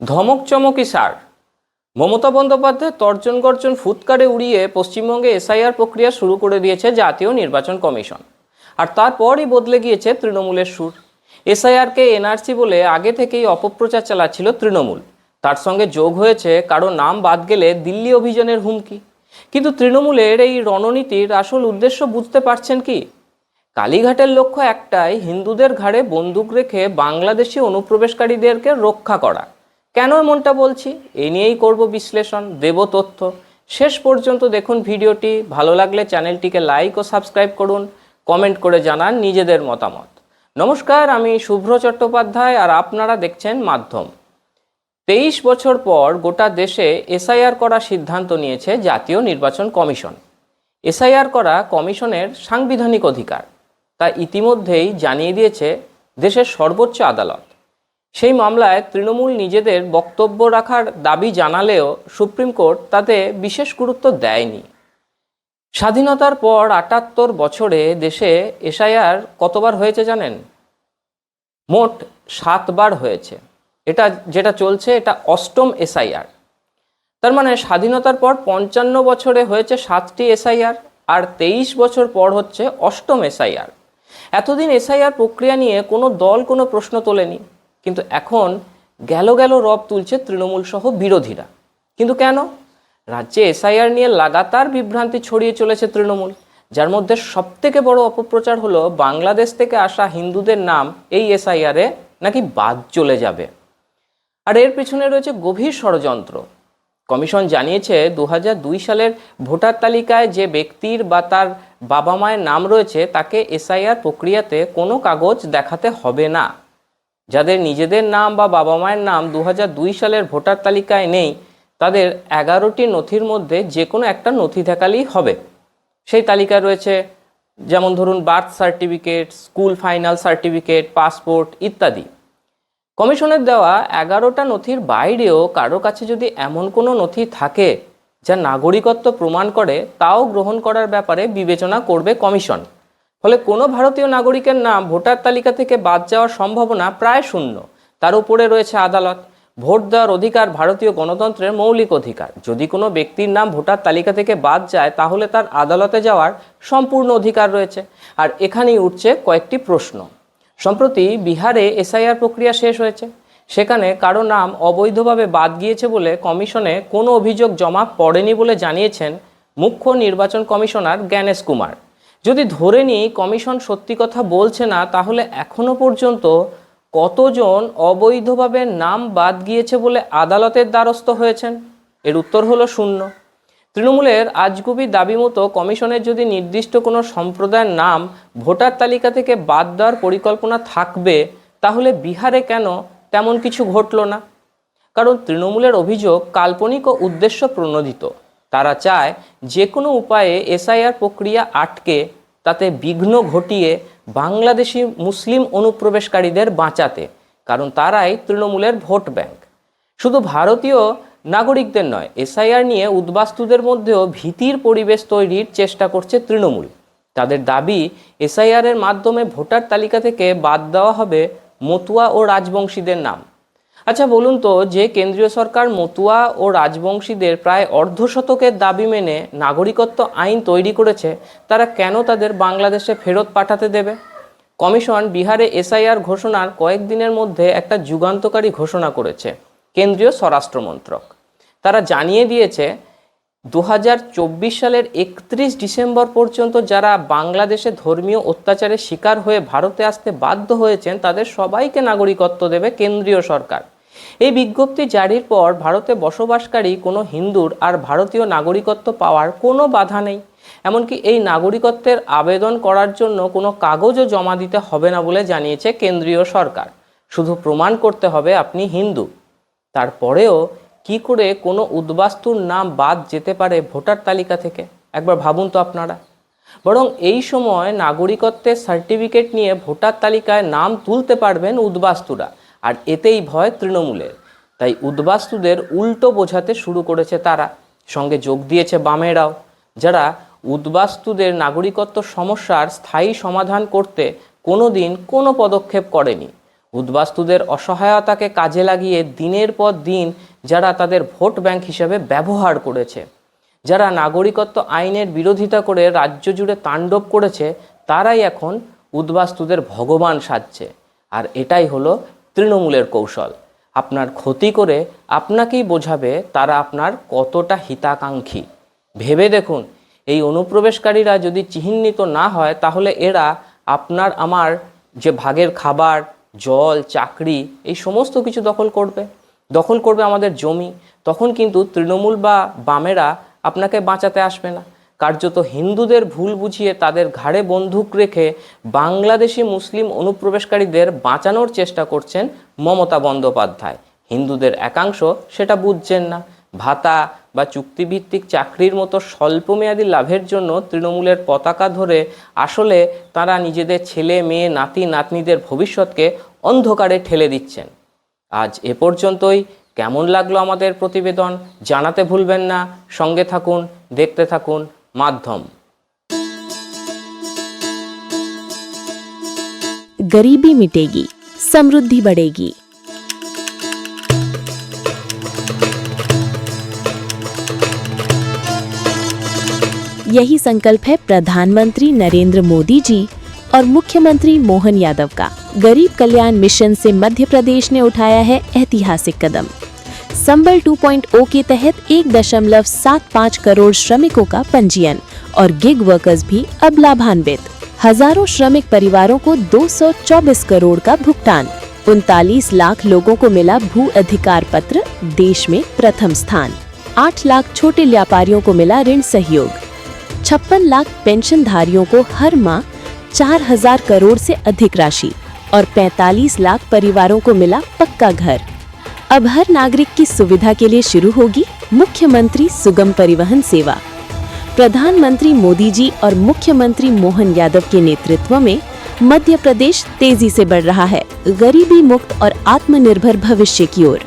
ধমক চমকি সার। মমতা বন্দ্যোপাধ্যায় তর্জন গর্জন ফুৎকারে উড়িয়ে পশ্চিমবঙ্গে এসআইআর প্রক্রিয়া শুরু করে দিয়েছে জাতীয় নির্বাচন কমিশন। আর তারপরই বদলে গিয়েছে তৃণমূলের সুর। এসআইআরকে এনআরসি বলে আগে থেকেই অপপ্রচার চালাচ্ছিল তৃণমূল। তার সঙ্গে যোগ হয়েছে কারও নাম বাদ গেলে দিল্লি অভিযানের হুমকি। কিন্তু তৃণমূলের এই রণনীতির আসল উদ্দেশ্য বুঝতে পারছেন কি? কালীঘাটের লক্ষ্য একটাই, হিন্দুদের ঘাড়ে বন্দুক রেখে বাংলাদেশি অনুপ্রবেশকারীদেরকে রক্ষা করা। কেন এমনটা বলছি? এ নিয়েই করব বিশ্লেষণ, দেব তথ্য। শেষ পর্যন্ত দেখুন ভিডিওটি। ভালো লাগলে চ্যানেলটিকে লাইক ও সাবস্ক্রাইব করুন। কমেন্ট করে জানান নিজেদের মতামত। নমস্কার, আমি শুভ্র চট্টোপাধ্যায় আর আপনারা দেখছেন মাধ্যম। তেইশ বছর পর গোটা দেশে এসআইআর করার সিদ্ধান্ত নিয়েছে জাতীয় নির্বাচন কমিশন। এসআইআর করা কমিশনের সাংবিধানিক অধিকার। তা ইতিমধ্যেই জানিয়ে দিয়েছে দেশের সর্বোচ্চ আদালত। সেই মামলায় তৃণমূল নিজেদের বক্তব্য রাখার দাবি জানালেও সুপ্রিম কোর্ট তাতে বিশেষ গুরুত্ব দেয়নি। স্বাধীনতার পর আটাত্তর বছরে দেশে এসআইআর কতবার হয়েছে জানেন? মোট সাতবার হয়েছে। এটা যেটা চলছে, এটা অষ্টম এসআইআর। তার মানে স্বাধীনতার পর পঞ্চান্ন বছরে হয়েছে সাতটি এসআইআর আর তেইশ বছর পর হচ্ছে অষ্টম এসআইআর। এতদিন এসআইআর প্রক্রিয়া নিয়ে কোনো দল কোনো প্রশ্ন তোলেনি। কিন্তু এখন গেল গেল রব তুলছে তৃণমূল সহ বিরোধীরা। কিন্তু কেন? রাজ্যে এসআইআর নিয়ে লাগাতার বিভ্রান্তি ছড়িয়ে চলেছে তৃণমূল। যার মধ্যে সবথেকে বড় অপপ্রচার হলো, বাংলাদেশ থেকে আসা হিন্দুদের নাম এই এসআইআরে নাকি বাদ চলে যাবে। আর এর পেছনে রয়েছে গভীর ষড়যন্ত্র। কমিশন জানিয়েছে দু হাজার দুই সালের ভোটার তালিকায় যে ব্যক্তির বা তার বাবা মায়ের নাম রয়েছে, তাকে এসআইআর প্রক্রিয়াতে কোনো কাগজ দেখাতে হবে না। যাদের নিজেদের নাম বা বাবা মায়ের নাম দু হাজার দুই সালের ভোটার তালিকায় নেই, তাদের এগারোটি নথির মধ্যে যে কোনো একটা নথি দেখালেই হবে। সেই তালিকায় রয়েছে যেমন ধরুন birth certificate, school final certificate, passport ইত্যাদি। কমিশনের দেওয়া এগারোটা নথির বাইরেও কারও কাছে যদি এমন কোনো নথি থাকে যা নাগরিকত্ব প্রমাণ করে, তাও গ্রহণ করার ব্যাপারে বিবেচনা করবে কমিশন। ফলে কোনো ভারতীয় নাগরিকের নাম ভোটার তালিকা থেকে বাদ যাওয়ার সম্ভাবনা প্রায় শূন্য। তার উপরে রয়েছে আদালত। ভোট দেওয়ার অধিকার ভারতীয় গণতন্ত্রের মৌলিক অধিকার। যদি কোনো ব্যক্তির নাম ভোটার তালিকা থেকে বাদ যায়, তাহলে তার আদালতে যাওয়ার সম্পূর্ণ অধিকার রয়েছে। আর এখানেই উঠছে কয়েকটি প্রশ্ন। সম্প্রতি বিহারে এসআইআর প্রক্রিয়া শেষ হয়েছে। সেখানে কারও নাম অবৈধভাবে বাদ গিয়েছে বলে কমিশনে কোনো অভিযোগ জমা পড়েনি বলে জানিয়েছেন মুখ্য নির্বাচন কমিশনার জ্ঞানেশ কুমার। যদি ধরে নিই কমিশন সত্যি কথা বলছে না, তাহলে এখনও পর্যন্ত কতজন অবৈধভাবে নাম বাদ গিয়েছে বলে আদালতের দ্বারস্থ হয়েছেন? এর উত্তর হলো শূন্য। তৃণমূলের আজগুবি দাবি মতো কমিশনের যদি নির্দিষ্ট কোনো সম্প্রদায়ের নাম ভোটার তালিকা থেকে বাদ দেওয়ার পরিকল্পনা থাকবে, তাহলে বিহারে কেন তেমন কিছু ঘটল না? কারণ তৃণমূলের অভিযোগ কাল্পনিক ও উদ্দেশ্য প্রণোদিত। তারা চায় যে কোনো উপায়ে এসআইআর প্রক্রিয়া আটকে, তাতে বিঘ্ন ঘটিয়ে বাংলাদেশি মুসলিম অনুপ্রবেশকারীদের বাঁচাতে, কারণ তারাই তৃণমূলের ভোট ব্যাংক। শুধু ভারতীয় নাগরিকদের নয়, এসআইআর নিয়ে উদ্বাস্তুদের মধ্যেও ভীতির পরিবেশ তৈরির চেষ্টা করছে তৃণমূল। তাদের দাবি, এসআইআরের মাধ্যমে ভোটার তালিকা থেকে বাদ দেওয়া হবে মতুয়া ও রাজবংশীদের নাম। আচ্ছা বলুন তো, যে কেন্দ্রীয় সরকার মতুয়া ও রাজবংশীদের প্রায় অর্ধশতকের দাবি মেনে নাগরিকত্ব আইন তৈরি করেছে, তারা কেন তাদের বাংলাদেশে ফেরত পাঠাতে দেবে? কমিশন বিহারে এসআইআর ঘোষণার কয়েকদিনের মধ্যে একটা যুগান্তকারী ঘোষণা করেছে, কেন্দ্রীয় স্বরাষ্ট্র মন্ত্রক। তারা জানিয়ে দিয়েছে দু হাজার চব্বিশ সালের একত্রিশ ডিসেম্বর পর্যন্ত যারা বাংলাদেশে ধর্মীয় অত্যাচারের শিকার হয়ে ভারতে আসতে বাধ্য হয়েছেন, তাদের সবাইকে নাগরিকত্ব দেবে কেন্দ্রীয় সরকার। এই বিজ্ঞপ্তি জারির পর ভারতে বসবাসকারী কোনো হিন্দুর আর ভারতীয় নাগরিকত্ব পাওয়ার কোনো বাধা নেই। এমনকি এই নাগরিকত্বের আবেদন করার জন্য কোনো কাগজও জমা দিতে হবে না বলে জানিয়েছে কেন্দ্রীয় সরকার। শুধু প্রমাণ করতে হবে আপনি হিন্দু। তারপরেও কি করে কোনো উদ্বাস্তুর নাম বাদ যেতে পারে ভোটার তালিকা থেকে? একবার ভাবুন তো আপনারা। বরং এই সময় নাগরিকত্বের সার্টিফিকেট নিয়ে ভোটার তালিকায় নাম তুলতে পারবেন উদ্বাস্তুরা। আর এতেই ভয় তৃণমূলের। তাই উদ্বাস্তুদের উল্টো বোঝাতে শুরু করেছে তারা। সঙ্গে যোগ দিয়েছে বামেরাও, যারা উদ্বাস্তুদের নাগরিকত্ব সমস্যার স্থায়ী সমাধান করতে কোনো দিন কোনো পদক্ষেপ করেনি। উদ্বাস্তুদের অসহায়তাকে কাজে লাগিয়ে দিনের পর দিন যারা তাদের ভোট ব্যাংক হিসেবে ব্যবহার করেছে, যারা নাগরিকত্ব আইনের বিরোধিতা করে রাজ্য জুড়ে তাণ্ডব করেছে, তারাই এখন উদ্বাস্তুদের ভগবান সাজছে। আর এটাই হলো তৃণমূলের কৌশল। আপনার ক্ষতি করে আপনাকেই বোঝাবে তারা আপনার কতটা হিতাকাঙ্ক্ষী। ভেবে দেখুন, এই অনুপ্রবেশকারীরা যদি চিহ্নিত না হয়, তাহলে এরা আপনার, আমার যে ভাগের খাবার, জল, চাকরি, এই সমস্ত কিছু দখল করবে। দখল করবে আমাদের জমি। তখন কিন্তু তৃণমূল বা বামেরা আপনাকে বাঁচাতে আসবে না। কার্যত হিন্দুদের ভুল বুঝিয়ে তাদের ঘাড়ে বন্দুক রেখে বাংলাদেশি মুসলিম অনুপ্রবেশকারীদের বাঁচানোর চেষ্টা করছেন মমতা বন্দ্যোপাধ্যায়। হিন্দুদের একাংশ সেটা বুঝছেন না। ভাতা বা চুক্তিভিত্তিক চাকরির মতো স্বল্পমেয়াদী লাভের জন্য তৃণমূলের পতাকা ধরে আসলে তারা নিজেদের ছেলে, মেয়ে, নাতি, নাতনিদের ভবিষ্যৎকে অন্ধকারে ঠেলে দিচ্ছেন। আজ এ পর্যন্তই। কেমন লাগল আমাদের প্রতিবেদন জানাতে ভুলবেন না। সঙ্গে থাকুন, দেখতে থাকুন। माध्यम। गरीबी मिटेगी, समृद्धि बढ़ेगी। यही संकल्प है प्रधानमंत्री नरेंद्र मोदी जी और मुख्यमंत्री मोहन यादव का। गरीब कल्याण मिशन से मध्य प्रदेश ने उठाया है ऐतिहासिक कदम। संबल 2.0 के तहत एक दशमलव सात पाँच करोड़ श्रमिकों का पंजीयन और गिग वर्कर्स भी अब लाभान्वित। हज़ारों श्रमिक परिवारों को 224 करोड़ का भुगतान। उनतालीस लाख लोगों को मिला भू अधिकार पत्र, देश में प्रथम स्थान। आठ लाख छोटे व्यापारियों को मिला ऋण सहयोग। छप्पन लाख पेंशनधारियों को हर माह चार हज़ार करोड़ से अधिक राशि और 45 लाख परिवारों को मिला पक्का घर। अब हर नागरिक की सुविधा के लिए शुरू होगी मुख्यमंत्री सुगम परिवहन सेवा। प्रधानमंत्री मोदी जी और मुख्यमंत्री मोहन यादव के नेतृत्व में मध्य प्रदेश तेज़ी से बढ़ रहा है, गरीबी मुक्त और आत्मनिर्भर भविष्य की ओर।